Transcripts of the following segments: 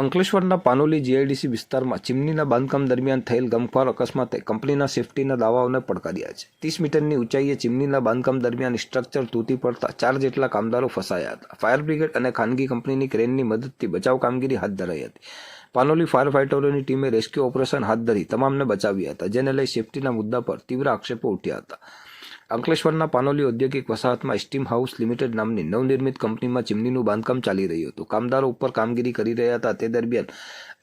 અંકલેશ્વરના પાનોલી જીઆઈડીસી વિસ્તારમાં ચીમનીના બાંધકામ દરમિયાન થયેલ ગમખ્વાર અકસ્માતે કંપનીના સેફટીના દાવાઓને પડકાર્યા છે. ત્રીસ મીટરની ઊંચાઈએ ચીમનીના બાંધકામ દરમિયાન સ્ટ્રક્ચર તૂટી પડતા ચાર જેટલા કામદારો ફસાયા હતા. ફાયર બ્રિગેડ અને ખાનગી કંપનીની ક્રેનની મદદથી બચાવ કામગીરી હાથ ધરાઈ હતી. પાનોલી ફાયર ફાઇટરોની ટીમે રેસ્ક્યુ ઓપરેશન હાથ ધરી તમામને બચાવ્યા હતા, જેને લઈ સેફટીના મુદ્દા પર તીવ્ર આક્ષેપો ઉઠ્યા હતા. અંકલેશ્વરના પાનોલી ઔદ્યોગિક વસાહતમાં સ્ટીમ હાઉસ લિમિટેડ નામની નવનિર્મિત કંપનીમાં ચીમનીનું બાંધકામ ચાલી રહ્યું હતું. કામદારો ઉપર કામગીરી કરી રહ્યા હતા. તે દરમિયાન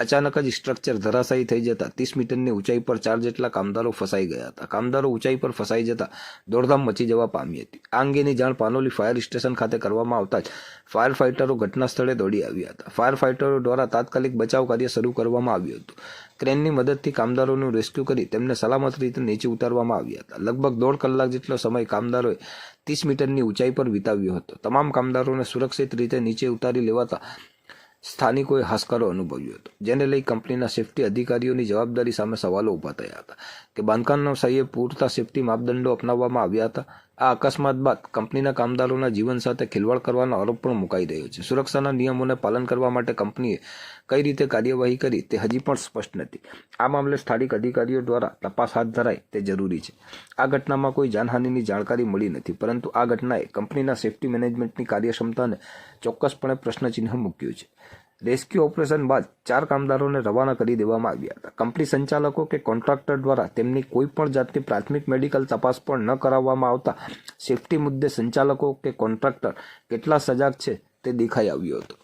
અચાનક જ સ્ટ્રક્ચર ધરાશાયી થઈ જતા ત્રીસ મીટરની ઊંચાઈ પર ચાર જેટલા કામદારો ફસાઈ ગયા હતા. કામદારો ઊંચાઈ પર ફસાઈ જતા દોડધામ મચી જવા પામી હતી. આ અંગેની જાણ પાનોલી ફાયર સ્ટેશન ખાતે કરવામાં આવતા જ ફાયર ફાઇટરો ઘટના સ્થળે દોડી આવ્યા હતા. ફાયર ફાઇટરો દ્વારા તાત્કાલિક બચાવ કાર્ય શરૂ કરવામાં આવ્યું હતું. ક્રેનની મદદથી કામદારોનું રેસ્ક્યુ કરી તેમને સલામત રીતે નીચે ઉતારવામાં આવ્યા હતા. લગભગ દોઢ કલાક જેટલો સમય કામદારોએ ત્રીસ મીટરની ઊંચાઈ પર વિતાવ્યો હતો. તમામ કામદારોને સુરક્ષિત રીતે નીચે ઉતારી લેવાતા સ્થાનિકોએ હાશકારો અનુભવ્યો હતો, જેને લઈ કંપનીના સેફ્ટી અધિકારીઓની જવાબદારી સામે સવાલો ઊભા થયા હતા કે બાંધકામના સમયે પૂરતા સેફ્ટી માપદંડો અપનાવવામાં આવ્યા હતા આ અકસ્માત બાદ કંપનીના કામદારોના જીવન સાથે ખેલવાડ કરવાનો આરોપ પણ મુકાઈ રહ્યો છે. સુરક્ષાના નિયમોને પાલન કરવા માટે કંપનીએ કઈ રીતે કાર્યવાહી કરી તે હજી પણ સ્પષ્ટ નથી. આ મામલે સ્થાનિક અધિકારીઓ દ્વારા તપાસ હાથ ધરાય તે જરૂરી છે. આ ઘટનામાં કોઈ જાનહાનિની જાણકારી મળી નથી, પરંતુ આ ઘટનાએ કંપનીના સેફ્ટી મેનેજમેન્ટની કાર્યક્ષમતાને ચોક્કસપણે પ્રશ્નચિહ્ન મૂક્યું છે. રેસ્ક્યુ ઓપરેશન બાદ ચાર કામદારોને રવાના કરી દેવામાં આવ્યા હતા. કંપની સંચાલકો કે કોન્ટ્રાક્ટર દ્વારા તેમની કોઈ પણ જાતની પ્રાથમિક મેડિકલ તપાસ પણ ન કરાવવામાં આવતા સેફટી મુદ્દે સંચાલકો કે કોન્ટ્રાક્ટર કેટલા સજાગ છે તે દેખાઈ આવ્યું હતું.